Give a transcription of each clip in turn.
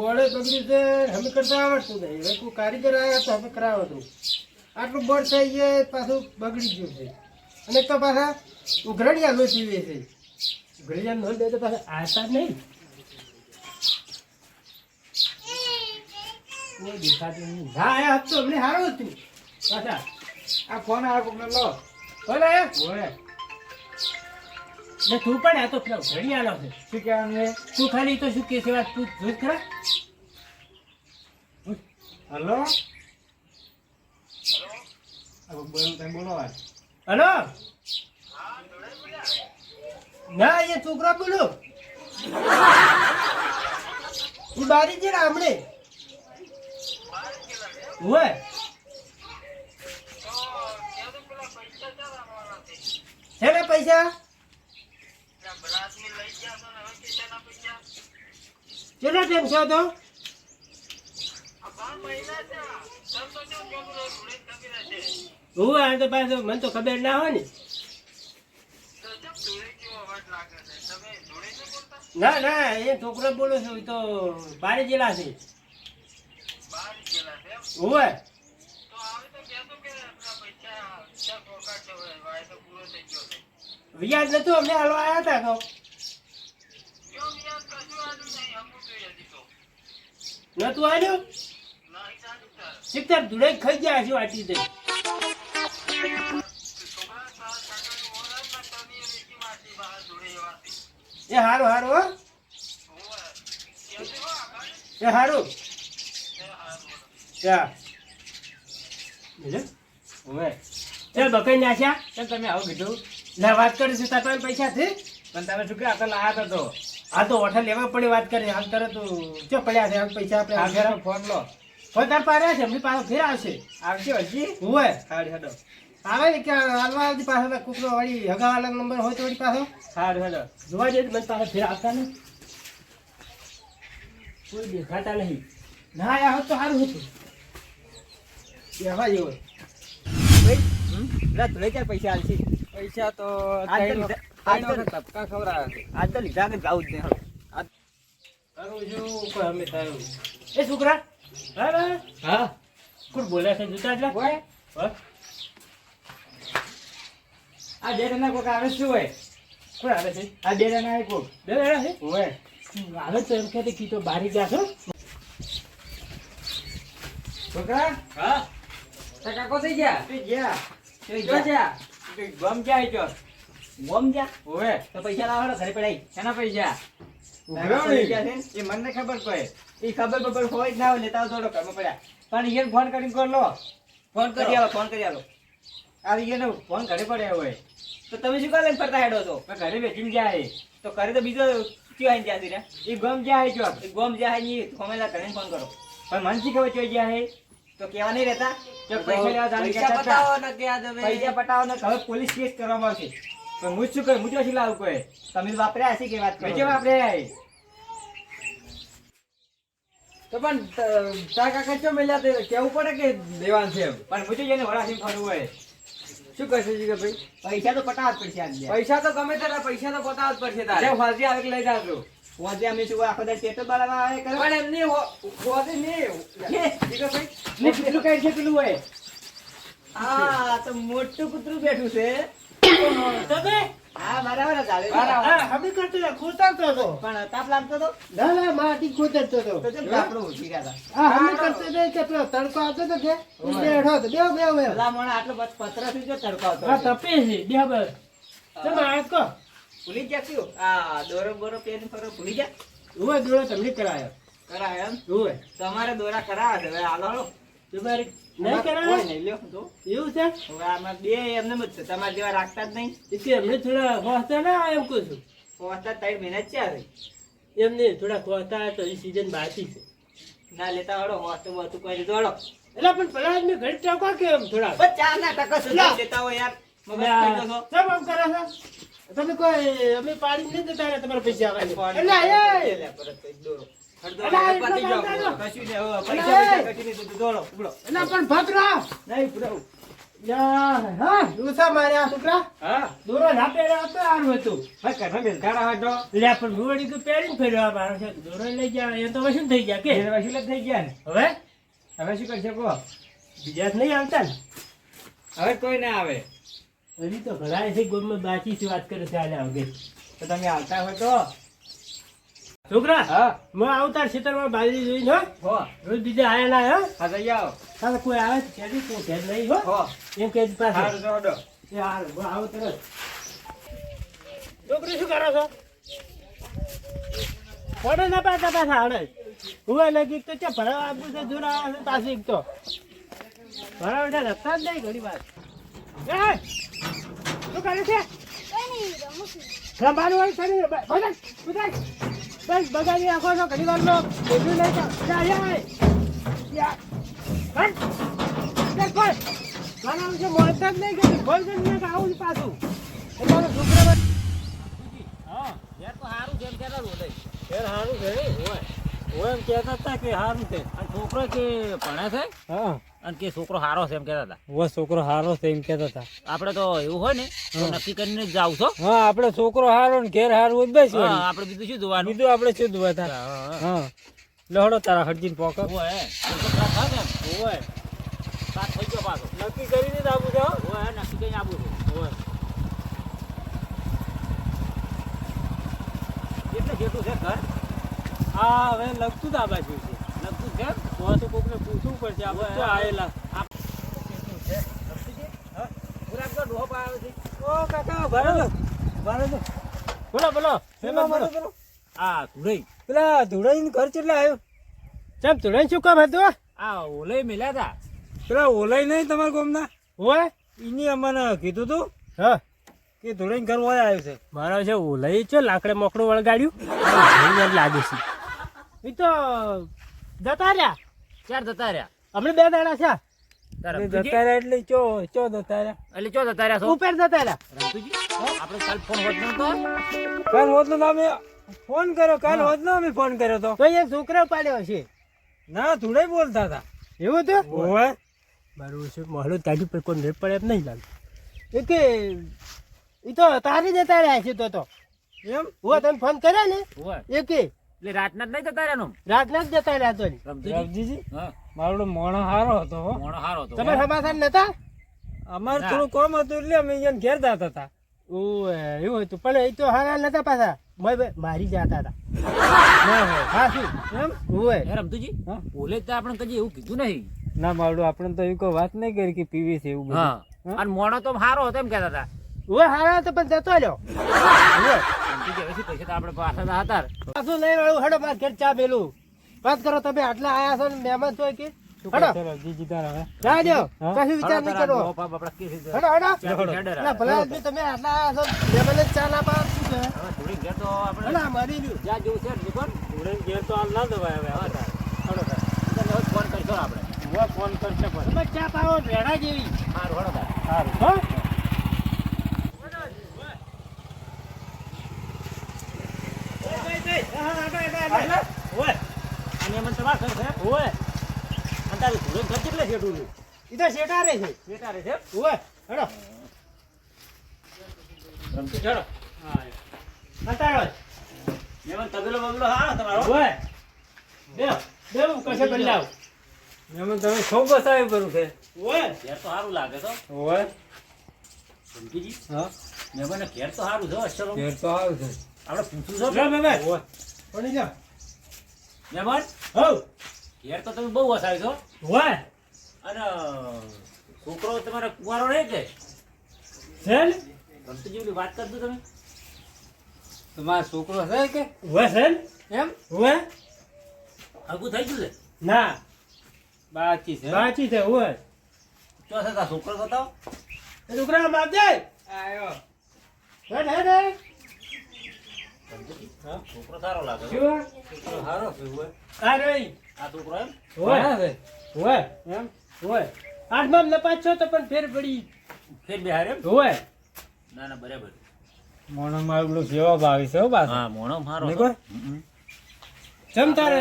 આ બોર્ડે બગડ્યું છે, અમે કરતા આવડતું નહીં. હવે કોઈ કારીગર આવ્યા તો અમે કરાવતું. આટલું બોર્ડ થઈ જાય પાછું બગડી ગયું છે. અને તો પાછા ઉઘરડિયા લો પીવે છે. ઉઘરડિયા નો દે તો પાછા આતા નહીં. કોઈ દેખાતું નહીં. આયા હોત તો અમને સારું પાછા, આ ફોન આ કોકને લો. બોલે ઓય ને તું પણ આ તો પેલો ઘડિયાળો છે. શું કહેવાનું છે તું ખાલી તો શું કે છે વાત તું જોઈ ખરા? હલો? બોલો હલો? ના એ છોકરા બોલો. એ બારી છે ને હમણે હોય છે ને પૈસા? કેટલો ટાઈમ છો તો? હું તો પાછો મને તો ખબર ના હોય ને. ના ના, એ છોકરો બોલો છું તો બારે જેલા છે. હોય વ્યાજ નતું અમને હાલવા આવ્યા હતા તો. નતું આવ્યો શિક્ષક ધૂળે ખાઈ ગયા છે વાટી દે. એ હારું હારું હો. એ હારું. બીજું? ઓય ચાલ નાખ્યા. તમે આવું કીધું? લે વાત કરીશું તાર પૈસા છે પણ તમે શું કે આ તો લાયા તો. હા તો ઓઠા લેવા પડે વાત કરી. હાલ તરત ચો પડ્યા છે? હાલ પૈસા આપણે આ હાલ ઘરે. ફોન લો. ફોટાર પાડ્યા છે? એમની પાસે ફેર આવશે. આવશે હજી? હોય સારું હેડો. આવે ને કે હાલવા આવતી પાછો કૂકરો વળી હગાવાલા નંબર હોય તો વળી પાછો. સારું હેડો. જોવા જઈએ તો મને પાસે ફેર આવતા નહીં. કોઈ દેખાતા નહીં. ના આ હોત તો સારું હતું. જેવું. જેવો પેલા ધોળે ક્યાં પૈસા આવશે પૈસા તો આજ તો લીધા- આજ તો- ધબકા ખવડાવે આજ તો લીધા કે જાવું જ નહીં હવે. કરું છું કોઈ અમે થયું? એ છોકરા. હા હા. હા? કોણ બોલ્યા છે? જોતા જ ઓય. આ બે જણા કોક આવે શું હોય કોણ આવે છે? આ જણા આવે કોક. બે છે? ઓય. આવે તો એમ કે કીધો બારી ગયા છો? છોકરા? હા? કાકો થઈ ગયા? તે ગયા. તે ગયા? ગમ ગયા ઈ ગોમ જા ઓવે. તો પૈસા લાવવાનો ઘરે પડાઈ. એના પૈસા. એ મને ખબર પડે. એ ખબર બબર હોય જ ના હોય લેતા થોડો ઘરમાં પડ્યા. પણ ઈયર ફોન કરીને કર લો? ફોન કરી. આવો ફોન કરી આવો. આ એને ફોન ઘરે પડ્યા હોય. તો તમે શું કાલે ફરતા હેડો છો? ઘરે બેસીને જાય તો કરે તો બીજો ક્યાં આઈને ત્યાંથી રે એ ગમ જાય ચોર એ ગોમ જ્યાં હે ની ફોમેલા ઘરે ફોન કરો. પણ મને શી ખબર ચોઈ ગયા હે તો કેવા નહીં રહેતા? પૈસા લેવા પૈસા કહેતા ને પૈસા પટાવો ને હવે પોલીસ કેસ કરવામાં આવશે. પણ હું શું કરું હું ચોથી લાવું કોઈ? તમે વાપર્યા હશે કે વાત કરો? મેં આપણે તો પણ તારા કાકા ચો મેલ્યા તે કેવું પડે કે દેવાન છે પણ મુજે જેને વડાસીને ફરવું હોય. શું કરશે જીગા ભાઈ પૈસા તો પટાવા પડશે આજે પૈસા તો ગમે તારા પૈસા તો પતાવ જ પડશે તારે. ફાજી આવે લઈ જાજો. વાજે અમે શું આખો દાડો ટેટો બાળવા આવે કરે? પણ એમની હોતે નહીં. હે, જીગા ભાઈ ને કેટલું કઈ છે પેલું હોય? આ તો મોટું કૂતરું બેઠું છે. તમે? હા બરાબર જ આવે હા અમે કરતો હતો, હતો. પણ તાપ લાગતો તો ના ના માટી ખોતાડતો હતો. તો ચમ તાપડું ઊભી હા અમે કરતો હતો કે પેલો તડકો આવતો હતો કે? બેઠો હતો. બેવ બેવ બેવ ભલા મોણા આટલો પત્રથી જો તડકો આવતો હા. તપે છે. તમે કો. ભૂલી ગયા કયો આ દોરો બોરો પેન ફરો ભૂલી ગયા? ઉવે દોડો તમને કરાયો. કરાય એમ? ઉવે. તમારે દોરા કરાવે હવે હાલો. નહીં કોઈ નહીં લ્યો તો એવું છે? હવે આમાં બે એમને જ છે. તમારા જેવા રાખતા જ નહીં. એટલે એમને થોડા ખોસતા ના એમ કહું છું? પહોંચતા ત્રણ મહિના જ છે એમને થોડા ખોસતા તો એ બાકી છે. ના લેતા હળો હોતું હોતું કોઈ દોડો એટલે પણ પેલા મેં ઘડી ટકા કે એમ થોડા? બસ ચાર ના ટકા સુધી લેતા હોય યાર. મગજ. કેમ આમ કરો છો? તમે કોઈ અમે પાડી નહીં દેતા તમારા પૈસા આવે એટલે પરત દોડો, હવે હવે? શું કરશે કહો? બીજા નહીં આવતા ને? હવે કોઈ ના આવે. હજી તો ઘણા છે ગોમમાં બાકી વાત કરે છે આલ્યા વગર. તો તમે આવતા હોય તો? છોકરા હા. મેં આવતા ખેતરમાં બાજરી જોઈને હો. હો. રોજ બીજા આયેલા હો. હા જઈ આવો. તારે કોઈ આવે તો કહેજે કોઈ ઘેર નહીં હો. હો. એમ કે પાસે હાર જોડો એ હાલ હું આવો તરત. છોકરી શું કરો છો? પડે ના પાતા પાછા હાડે. હું નજીક તો છે ભરાવા આપવું છે દૂર આવે છે પાછી તો. ભરાવા છે રસ્તા જ નહીં ઘણી વાર. એ! શું કરે છે? રમવાનું હોય શરીર બ- બગાડ, બગાડ. બસ બગાડી નાખો છો ઘણી નહીં યા. બસ. બસ, બસ. મારા વિશે મળતા જ નહીં કે બોલ કે નહીં આવું પાછું તમારો છોકરો. હા યાર તો સારું છે એમ કહેતા હતા બધા. યાર સારું છે ને? હોય. હોય એમ કહેતા હતા કે સારું છે અને છોકરો કે ભણે છે હા અને કે છોકરો હારો છે એમ કહેતા હતા. વો છોકરો હારો છે એમ કહેતા હતા. આપણે તો એવું હોય ને તો નક્કી કરીને જ જાવ છો? હા આપણે છોકરો હારો ને ઘેર હારો જ બેસી હા, આપણે બીજું શું જોવાનું? બીજું આપણે શું જોવા હતા? હા, લહડો તારા હડજીન પોક એમ. હોય સાથ થઈ ગયો પાછો. નક્કી કરીને જ આવું છો. હોય, નક્કી કરીને આપું છું. હોય એટલે જેટલું છે ઘર? હા હવે લગતું જ આ બાજુ છે. લગતું છે તો તો કોકને પૂછવું પડશે. આપણે તો આયેલા. પૂરા તો છે ઓ કાકા ભરો લો ભરો લો બોલો. બોલો બોલો. બોલો? આ ધુરઈ પેલા ધુડાઈ ઘર કેટલા આવ્યો? ચમ ધુડાઈ શું કામ હતું? આ ઓલે મેલ્યા હતા પેલા ઓલાઈ નહીં તમારા ગામના? હોય? એની અમને કીધું તું હા. કે ધુડાઈ ઘર આવ્યું છે. મારા છે ઓલાઈ છે લાકડે મોકડું વળગાડ્યું. લાગે છે. એ તો જતા રહ્યા. ચાર જતા રહ્યા. અમને બે દાડા છે તારા જતા રહ્યા એટલે ચો ચો જતા રહ્યા. એટલે ચો જતા રહ્યા છો? ઉપર જતા રહ્યા. આપણે કાલ ફોન હોત નતો કાલ હોતનો અમે ફોન કર્યો. કાલ હોતનો અમે ફોન કર્યો તો. તો એક છોકરા પાડ્યો છે ના થોડા બોલતા હતા. એવું તો ઓય મારું છે મારું તાજી પર કોઈ મેળ પડે એમ નહીં લાગે. એ કે એ તો તારી જતા રહ્યા છે તો તો. એમ? હું તમે ફોન કર્યા ને? એ કે એટલે રાતના જ નહીં જતા રહ્યા ને રાતના જ જતા રહ્યા તો રવજીજી મારો મોણો હારો હતો મોણો હારો હતો. તમે સમાધાન નતા? અમારે થોડું કોમ હતું એટલે અમે અહીંયા ઘેર જતા હતા. ઓએ એવું હતું પણ એ તો હારા નતા પાછા. મારી જતા હતા. ના હા શું? એમ? હોય રમતુજી? બોલે તો આપણે કદી એવું કીધું નહીં. ના મારું આપણે તો એવું કોઈ વાત નહીં કરી કે પીવી છે એવું હા? અને મોણો તો હારો હતો એમ કહેતા હતા. ઓય હારા તો પણ જતો રહ્યો. હવે પૈસા તો આપણે પાછા હતા હતા પાછું લઈ વાળું હડો માર ઘેર ચા મેલું. વાત કરો તમે આટલા આયા છો ને મહેમાન છો કે? હડો. જા દ્યો કશું વિચાર નહીં કરો ડોહો પાપ આપણા કેસ છે. હડો હડો ચાર હેડર ના ભલા આદમી તમે આટલા આયા છો મહેમાનને ચા ના પાવ શું છે હવે થોડી ઘેર તો આપણે હડો આ મરી ગયું જ્યાં જેવું છે દુકાન ઘેર તો હાલ ના દવાય હવે હા, તાર. હળો તાર. તને હવે ફોન કરશો ને આપણે હું ફોન કરશે પણ તમે ચા પાવો રેડા જેવી સારું હળો તાર. સારું હો અને એમાં તમારા ઘર છે? ઓય અને તારી ધૂળે ઘર કેટલે છેટું છે? ઈ તો શેઠા રે છે. શેટા રે છે? ઓય હડો. રમતું છે, હળો. હટાડો તબેલો બબેલો હારો તમારો. ઓય દેવ દેવ કશે કરી લાવ એમાં તમે ખૂબ બસાવી પડું છે? ઓય ઘેર તો સારું લાગે તો. ઓય રમતુજી હા. ઘેર તો સારું છે અક્ષરો. ઘેર તો આવે છે. આપણે પૂછવું છે? જા મેમે પડી જા. હો ઘેર તો તમે બહુ વસાવી છો. ઓય અને છોકરો તમારે કુંવારો રહે કે? સેલ? ઓલી વાત કરજો તમે. તમારો છોકરો છે કે? હોય સેલ? એમ? હોય હગું થઈ ગયું છે? ના. બાકી છે. બાકી છે હોય ચો છે તા છોકરો બતાવો એ છોકરા બાપ જાય આયો. હે હે હે છોકરો સારો લાગે શું? છે ઓય. આ છોકરો એમ? ઓય ઓય એમ? ઓય આઠમાં નપાસ છો તો પણ ફેર પડી. ફેર બિહાર એમ? ઓય ના ના બરાબર. મોણો મારું સેવા ભાવી છે હો હા મોણો મારો નીકો? જમ તારે?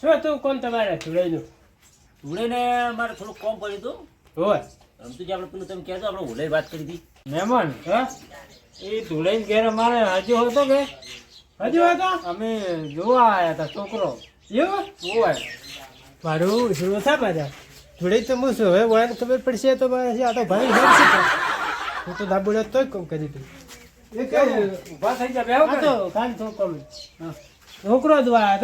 શું તું કોણ તમારે? ચૂડાઈનું ધૂળે ને મારે થોડું કોમ પડ્યું હતું. ઓય રમતુજી આપણે પેલું તમે કહેતો આપણે ઓલે વાત કરી હતી. મહેમાન હા? એ ધૂળાઈ ઘેર અમારે હજુ હતો કે? હજુ હતો અમે જોવા આવ્યા હતા છોકરો. એવું? ઓય મારું શું થા પાછા. જોડે તો હું શું હવે ખબર પડશે તો પછી આ તો ભાઈ તો. હું તો દાબુડ્યો તોય કોમ કરી દીધું એ કેવું ઊભા થઈ બેહો તો કાન તો છોકરો જ વાયા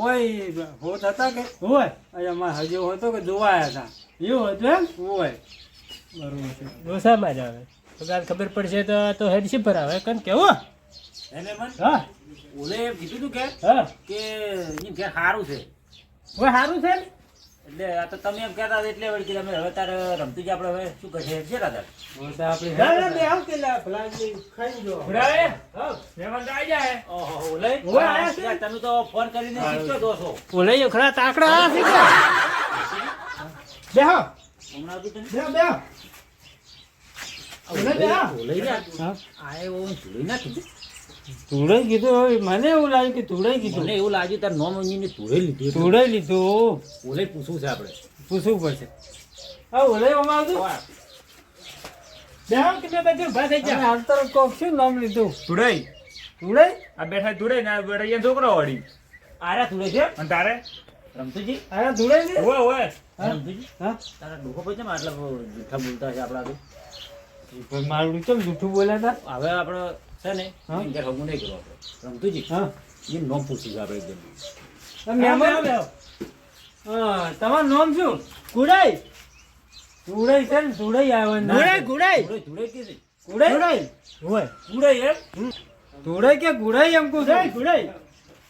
ઓય હોત હતા કે? તો હોય. અહીંયા અમારે હજુ હતો કે જોવા આયા એવું હતું એમ? હતા બરોબર છે. ડોસામાં જ આવે? તો કાલ ખબર પડશે તો તો હેડ શી પર આવે કન કેવું? એને મન? હા. ઓલે એમ કીધું તું કે હા. કે એમ ઘેર સારું છે. હવે સારું છે ને? એટલે આ તો તમે એમ કહેતા એટલે વળી કે તમે હવે તારે રમતી આપણે હવે શું કરશે? છે દાદા. હોતા આપણે ના ના બે આવ કે લા ફલાણી ખાઈ જો. ભુડાએ? હા. મહેમાન તો જાય. ઓહો ઓલે? ઓલે આયા છે? તમે તો ફોન કરીને શીખતો દો છો. ઓલે ખરા તાકડા આ બેહો. હમણાં હતું તમે. બેહો બેહો. ઓલે બેહો. ઓલે યાર. હા. ના કીધું ધૂળાઈ કીધું હવે મને એવું લાગ્યું કે તુડાઈ કીધું. મને એવું લાગ્યું તાર નોમ ને તુડાઈ લીધું એટલે. લીધું. ઓલે પૂછવું છે આપણે. પૂછવું પડશે. હા ઓલે અમાર તો બેહો કે બે બાજુ ઊભા થઈ જા હાલ તરફ કોક શું નામ લીધું? તુડાઈ ધૂળાઈ આ બેઠા ધુડાઈ ને આ બેઠા છોકરો વળી. આરા તુડે છે? અને તારે? રમતુજી? આરા ધૂળાઈ ને ઓવે ઓવે રમતુજી? હા? તારા ડોકો પછી આટલા જૂઠા બોલતા છે આપણા તો. મારું કેમ જૂઠું બોલ્યા હતા હવે આપણે છે ને હા? હગું નહીં કરવા આપણે રમતુજી હા? એ નોમ પૂછ્યું આપણે એકદમ તમે તમારું નામ શું? ગુડાઈ? ધૂળાઈ છે ને ગુડાઈ ધૂળે ધૂળે કે છે ધૂળાઈ ગુડાઈ. હોય. ધૂળાઈ એમ? ધૂળાઈ કે ગુડાઈ એમ કહું છું? ગુડાઈ.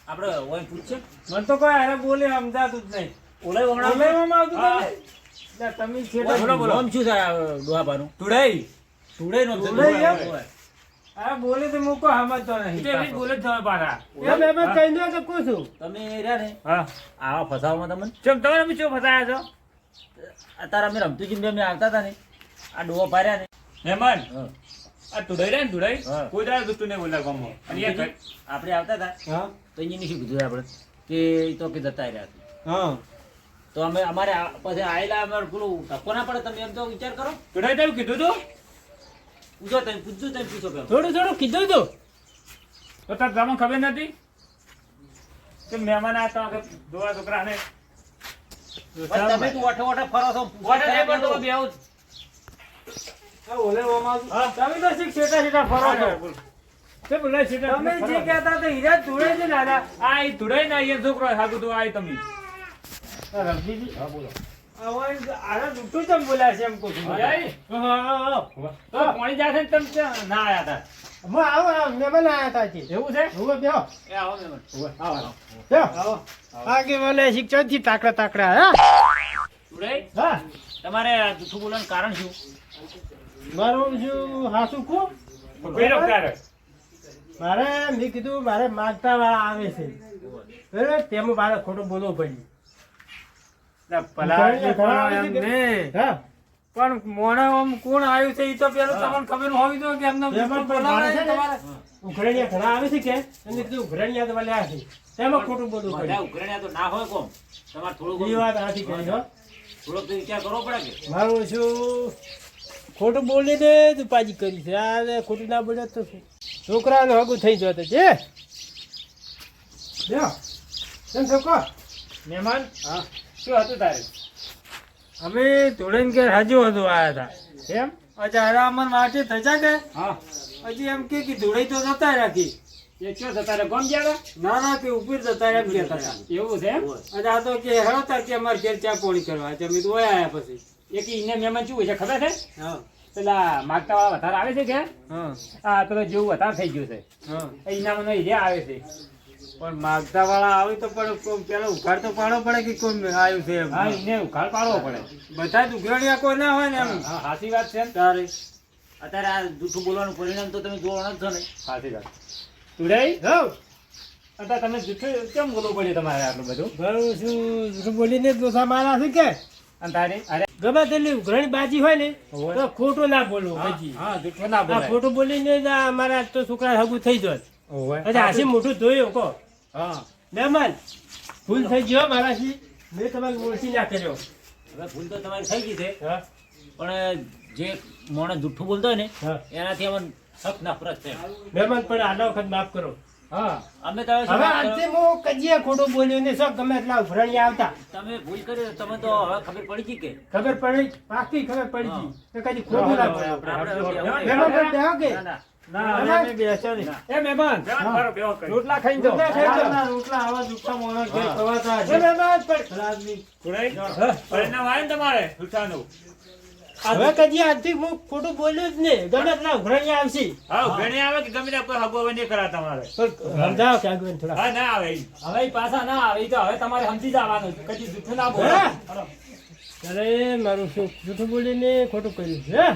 આપણે ઓય પૂછશે મને તો કોઈ હારે બોલે સમજાતું જ નહીં. ઓલે હમણાં ઓલેવામાં આવતું. તમે એટલે તમે છેલ્લે બોલો બોલો. નોમ શું છે ડોહાબાનું છે એમ? ઓય. બોલે તો મૂકો સમજતો નહીં. એટલે બોલે તમે પાછા. એ બે બે દો તો પૂછું તમે રહ્યા ને? હા. આવા ફસાવામાં તમને? ચમ તમે અમે શું ફસાયા છો? અત્યારે અમે રમતુજી બે અમે આવતા હતા ને. આ ડોહા પાર્યા ને. મહેમાન આ ધુડાઈ રહ્યા ને ધુડાઈ હા. કોઈ દાડે નહીં બોલ્યા ગામમાં. આપણે આવતા હતા. હા. તો અહીંયા શું કીધું આપણે? કે તો કે જતા રહ્યા છે. હા. તો અમે અમારે પછી આયેલા અમારે પેલું ધક્કો ના પડે તમે એમ તો વિચાર કરો. ધુડાઈ તમે કીધું તું? પૂછો તમે પૂછજો તમે પૂછો પેલા. થોડું થોડું કીધું તું. તો તાર તમને ખબર નથી? કે મહેમાન આ તમારે દોરા છોકરાને તમે તું ઓઠે ઓઠે ફરો છો. પૂછો નહીં પણ તો- બેવ. આ તમે તો શીખ છેટા છેટા ફરો છો? તે તમે જે કહેતા હતા હીરા જ ધૂળાઈ છે દાદા આ ઈ ધુડાઈ ના અહીંયા છોકરો સાગુ તો આ તમે. રમજીજી? હા હા હા તો પાણી જાય છે ને તમે ના આયા હતા હું આવો આવો, મહેમાન આયા હતા હજી. એવું છે? ઊભો બેહો. એ આવો આવો બેહો. આવો. આ કે મને શિક્ષણથી તાકડા તાકડા હા. તમારે જૂઠું બોલવાનું કારણ શું? મારું શું હાસુ રમતા મારે મેં કીધું મારે માગતા વાળા આવે છે. તેમાં મારે ખોટું બોલવું પડ્યું. પણ મોણે આમ કોણ આવ્યું છે એ તો પેલું તમને ખબર હોવી જોઈએ કે એમનો ઉઘરાણીયા ઘણા આવે છે કે? એમને કીધું ઉઘરણિયા તો લ્યા છે તેમાં ખોટું બધું બધા ઉઘરણિયા તો ના હોય કોમ. તમારે થોડું એ વાત આથી કરી હો. થોડોક તો વિચાર કરવો પડે કે. મારું શું? ખોટું બોલી દે તું પાજી કરી છે આ ખોટું ના બોલે તો શું? છોકરાનું હગું થઈ જતો છે લ્યો. કેમ છોકરો મહેમાન? હા. શું હતું તારે? અમે ધોળેન ઘેર હજુ હતું આવ્યા હતા એમ? અચ્છા અરે અમર માટે થજા કે? હા. હજી એમ કે કે ધોળે તો જતા રાખી. એ કયો જતા રે ગોમ ગયા ના ના કે ઉપર જતા રહ્યા એમ કહેતા હતા. એવું છે? અચ્છા આ તો કે હેડો તાર કે અમારે ઘેર ચા પોણી કરવા છે. અમે તો આયા પછી. એક ઇને મહેમાન શું છે ખબર છે? હા. પેલા માગતા વાળા વધારે આવે છે કે? હા. આ પેલો જેવું વધારે થઈ ગયું છે. હા. ઇનામ નો આવે છે. પણ માગતા વાળા આવે તો પણ પેલો ઉઘાડ તો પાડવો પડે કે કોઈ આવ્યું છે હા એને ઉખાડ પાડવો પડે. બધા જ ઉઘાડિયા કોઈ ના હોય ને એમ. સાચી વાત છે ને? તારે. અત્યારે આ જૂઠું બોલવાનું પરિણામ તો તમે જોવાના જ છો ને. સાચી વાત. તુડાઈ હવ અત્યારે તમે જૂઠું કેમ બોલવું પડે તમારે આટલું બધું? મારું શું જૂઠું બોલીને દોસા મારા છે કે? અને તારે? અરે. ગમે તેટલી ઉઘરાણી બાજી હોય ને તો ખોટું ના બોલવું પછી. હા જૂઠું ના આ ખોટું બોલીને અમારા તો છોકરા હગું થઈ જાય. પછી હાસી મોટું જોયું કહો. હા. મહેમાન ભૂલ થઈ ગયો મારાથી. મેં તમારે ઓળખી ના કર્યો. હવે ભૂલ તો તમારી થઈ ગઈ છે. હા. પણ જે મોણે જુઠ્ઠું બોલતો હોય ને એનાથી અમને સખ નફરત છે. મહેમાન પણ આના વખત માફ કરો. હા. અમે તો હવે? હું કજીએ ખોટું બોલ્યો ને સબ ગમે એટલા ઉભરણિયા આવતા. તમે ભૂલ કરી તમે તો હવે ખબર પડી ગઈ કે? ખબર પડી પાકી ખબર પડી ગઈ. કદી ખોટું ના આપણે હવે કે? રોટલા ખાઈ જાઓ. આવા મોણા હા. ખવાતા. પરિણામ આવે ને તમારે જૂઠાનું. હવે કદી આજથી હું ખોટું બોલ્યો જ નહીં. ગમે એટલા ઉભરણિયા આવશે. હા ઘણી આવે કે ગમે ત્યાં કોઈ હગો નહીં કરા તમારે. સમજાવો કે આગળ થોડા. હા ના આવે હવે પાછા ના આવે. તો હવે તમારે સમજી જવાનું. કદી જુઠ્ઠું ના બોલો. અરે મારું શું જૂઠું બોલીને ખોટું કર્યું છે? હે?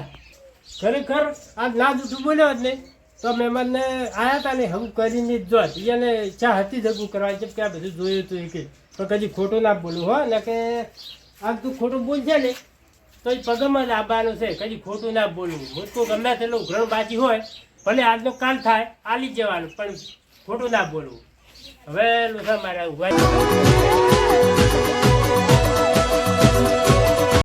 ખરેખર આ ના જૂઠું બોલ્યો જ નહીં. તો મહેમાનને આયા હતા ને હવું કરીને જ જોત. એને ઈચ્છા હતી જગું કરવા. છે કે આ બધું જોયું હતું એ કે. પણ કદી ખોટું ના બોલું હો. ને કે આ તું ખોટું બોલશે ને તો એ પગમાં જ આવવાનું છે. કદી ખોટું ના બોલવું મોટું ગમે તેટલું ઉઘરણ બાજી હોય, ભલે આજનો કાલ થાય, આલી જવાનું. પણ ખોટું ના બોલવું. હવે લુસા મારા ઊભા